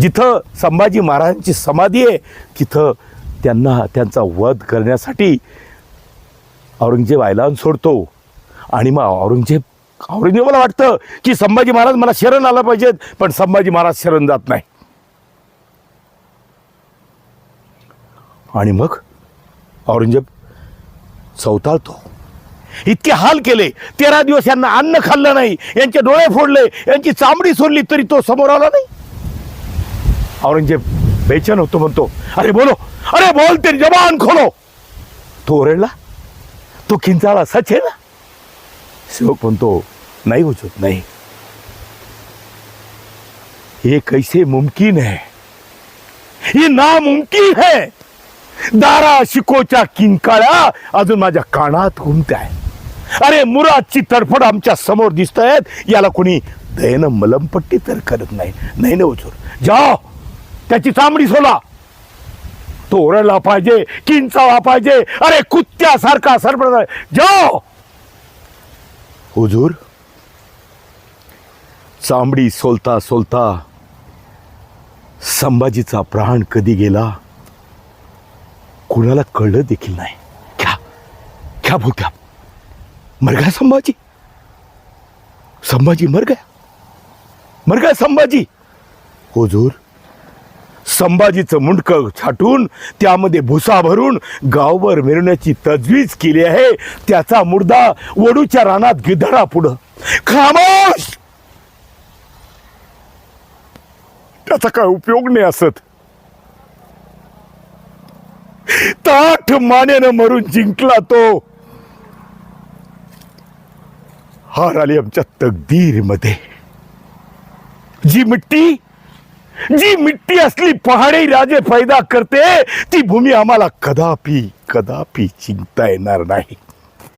जिथं संभाजी महाराजांची समाधी आहे तिथं त्यांना त्यांचा वध करण्यासाठी औरंगजेब आयलान सोडतो. आणि मग औरंगजेब औरंगजेबाला वाटतं की संभाजी महाराज मला शरण आला पाहिजेत पण संभाजी महाराज शरण जात नाही. आणि मग औरंगजेब चौताळतो. इतके हाल केले तेरा दिवस यांना अन्न खाल्लं नाही यांचे डोळे फोडले यांची चामडी सोडली तरी तो समोर आला नाही. औरंगजेब बेचैन होतो म्हणतो अरे बोलो अरे बोल तेरी जबान खोलो. तो ओरडला तो किंचाळा सच आहे ना? सेवक म्हणतो नाही होत नाही. ये कैसे मुमकिन है? ये नामुमकिन है? दारा शिकोच्या किंकाळ्या अजून माझ्या कानात घुमत्याय अरे मुरादची तडफड आमच्यासमोर दिसत आहेत याला कोणी दयेनं मलमपट्टी तर करत नाही. नाही ना हुजूर जाओ त्याची चामडी सोला. तो ओरडला पाहिजे किंचावा पाहिजे अरे कुत्त्यासारखा सरपड जाओ हुजूर चामडी सोलता सोलता संभाजीचा प्राण कधी गेला? कुणाला कळलं देखील नाही. क्या क्या बोलत्या मर गया संभाजी. संभाजी मर गया. मर गया संभाजी. हुजूर संभाजीचं मुंडकं छाटून त्यामध्ये भुसा भरून गावभर मिरवण्याची तजवीज केली आहे. त्याचा मुर्दा वडूच्या रानात गिधडा पुढं. खामोश! त्याचा काय उपयोग नाही असत. ताठ मानेनं मरून जिंकला तो. हार आली आमच्या तकदीरमध्ये जी मिट्टी जी मिट्टी असली पहाडी राजे पैदा करते ती भूमी आम्हाला कदापि कदापि चिंता येणार नाही.